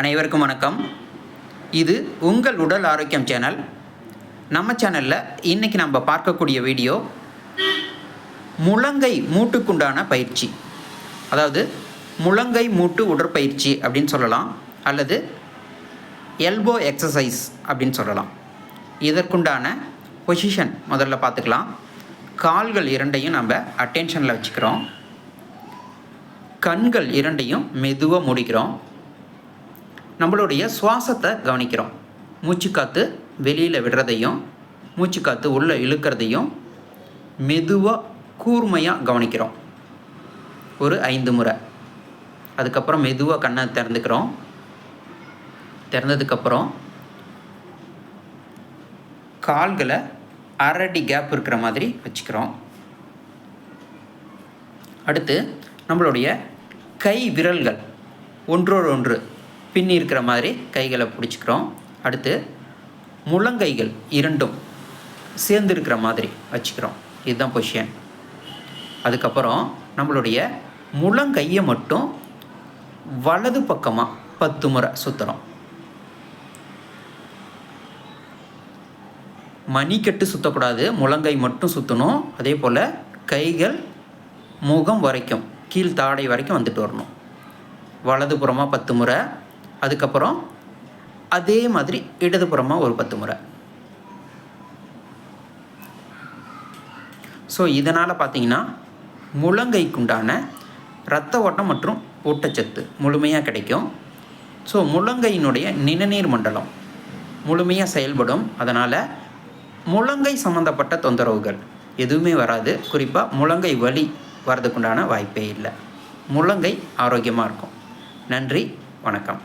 அனைவருக்கும் வணக்கம். இது உங்கள் உடல் ஆரோக்கியம் சேனல். நம்ம சேனலில் இன்றைக்கி நம்ம பார்க்கக்கூடிய வீடியோ முழங்கை மூட்டுக்குண்டான பயிற்சி. அதாவது முழங்கை மூட்டு உடற்பயிற்சி அப்படின்னு சொல்லலாம். அல்லது எல்போ எக்ஸசைஸ் அப்படின்னு சொல்லலாம். இதற்குண்டான பொசிஷன் முதல்ல பார்த்துக்கலாம். கால்கள் இரண்டையும் நம்ம அட்டென்ஷனில் வச்சுக்கிறோம். கண்கள் இரண்டையும் மெதுவாக மூடிக்கிறோம். நம்மளுடைய சுவாசத்தை கவனிக்கிறோம். மூச்சுக்காற்று வெளியில் விடுறதையும் மூச்சுக்காற்று உள்ளே இழுக்கிறதையும் மெதுவாக கூர்மையாக கவனிக்கிறோம். ஒரு ஐந்து முறை. அதுக்கப்புறம் மெதுவாக கண்ணை திறந்துக்கிறோம். திறந்ததுக்கப்புறம் கால்களை அரடி கேப் இருக்கிற மாதிரி வச்சுக்கிறோம். அடுத்து நம்மளுடைய கை விரல்கள் ஒன்றோடு ஒன்று பின்னி இருக்கிற மாதிரி கைகளை பிடிச்சிக்கிறோம். அடுத்து முழங்கைகள் இரண்டும் சேர்ந்து இருக்கிற மாதிரி வச்சுக்கிறோம். இதுதான் பொசிஷன் அதுக்கப்புறம் நம்மளுடைய முழங்கையை மட்டும் வலது பக்கமாக பத்து முறை சுற்றுறோம் மணிக்கட்டு சுற்றக்கூடாது முழங்கை மட்டும் சுற்றணும் அதே போல் கைகள் முகம் வரைக்கும் கீழ் தாடை வரைக்கும் வந்துட்டு வரணும். வலதுபுறமாக பத்து முறை அதுக்கப்புறம் அதே மாதிரி இடதுபுறமாக ஒரு பத்து முறை. ஸோ இதனால் பார்த்தீங்கன்னா முழங்கைக்குண்டான இரத்த ஓட்டம் மற்றும் ஊட்டச்சத்து முழுமையாக கிடைக்கும். ஸோ முழங்கையினுடைய நிணநீர் மண்டலம் முழுமையாக செயல்படும். அதனால் முழங்கை சம்மந்தப்பட்ட தொந்தரவுகள் எதுவுமே வராது. குறிப்பாக முழங்கை வலி வரதுக்குண்டான வாய்ப்பே இல்லை. முழங்கை ஆரோக்கியமாக இருக்கும். நன்றி வணக்கம்.